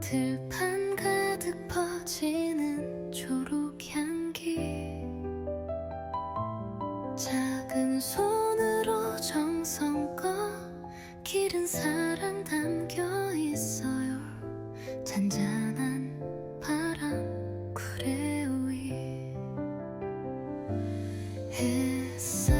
들판 가득 퍼지는 초록 향기. 작은 손으로 정성껏 기른 사랑 담겨 있어요. 잔잔한 바람 구레우이. 햇살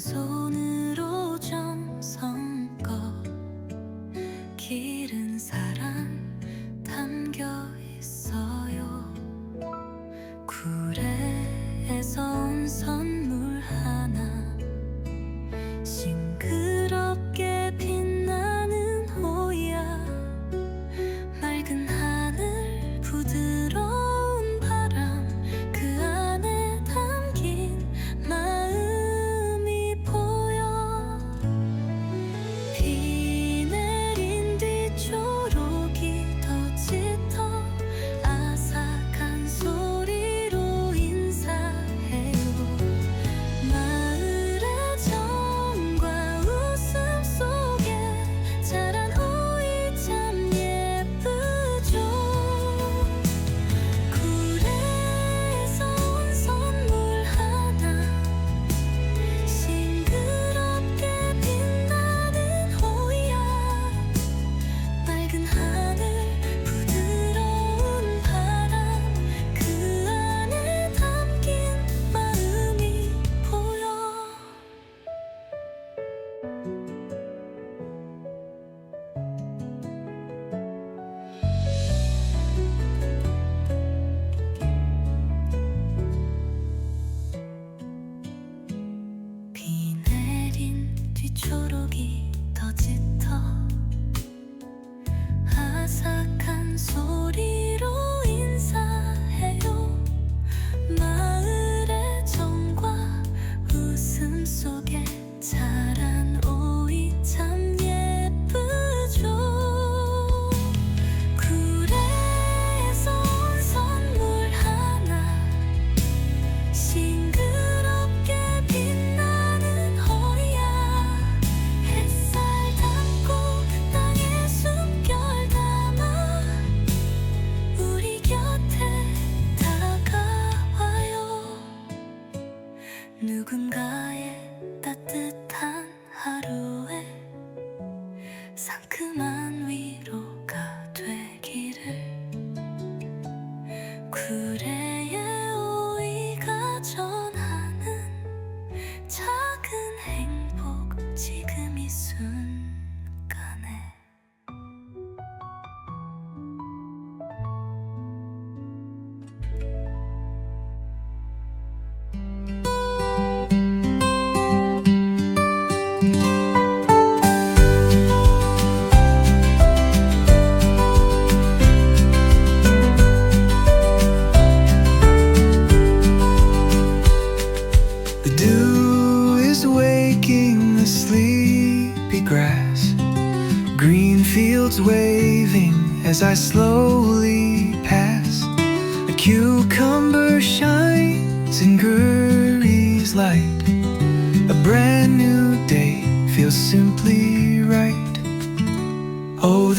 손으로 점성껏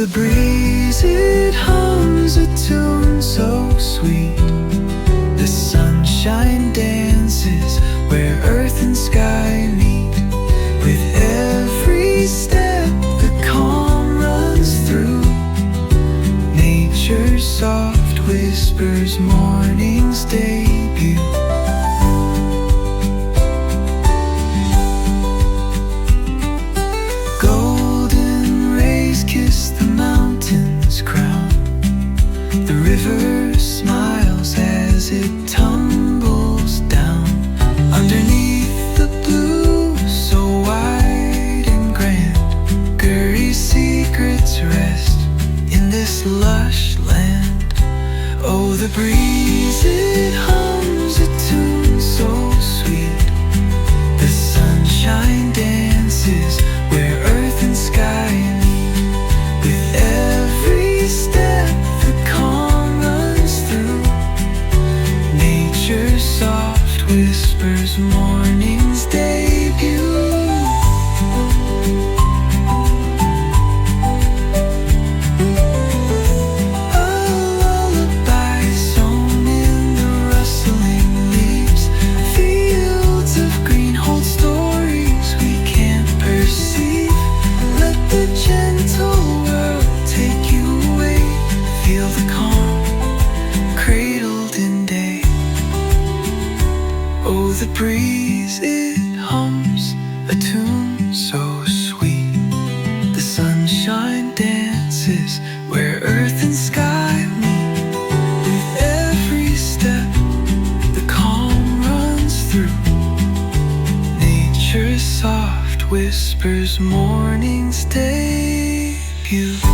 the breeze, it hums a tune so sweet. The sunshine dances the breeze, it hums a tune so sweet. The sunshine dances where earth and sky meet. With every step, the calm runs through. Nature's soft whispers, morning's debut.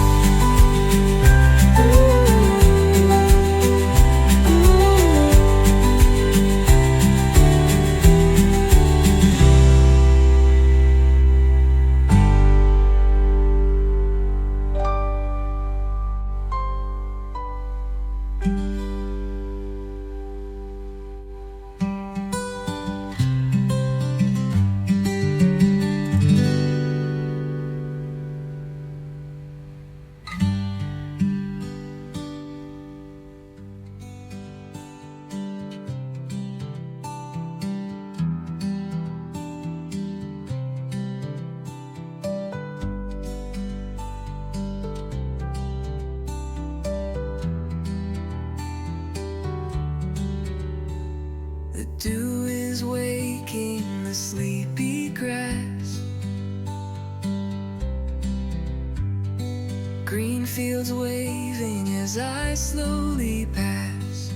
Green fields waving as I slowly pass.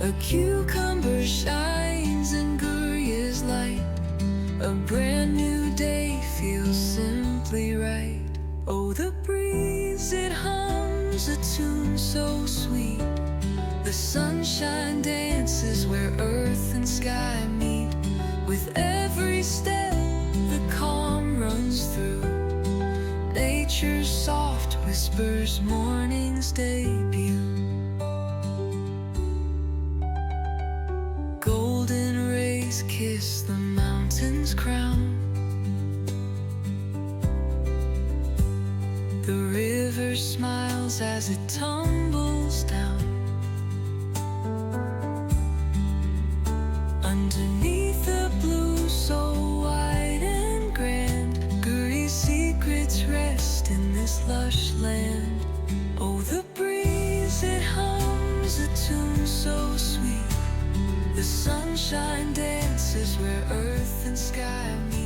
A cucumber shines in Guria's light. A brand new day feels simply right. Oh, the breeze, it hums a tune so sweet. The sunshine dances where earth and sky meet. With every step, the calm runs through. Nature's soft whispers, morning's debut. Golden rays kiss the mountain's crown. The river smiles as it tumbles where earth and sky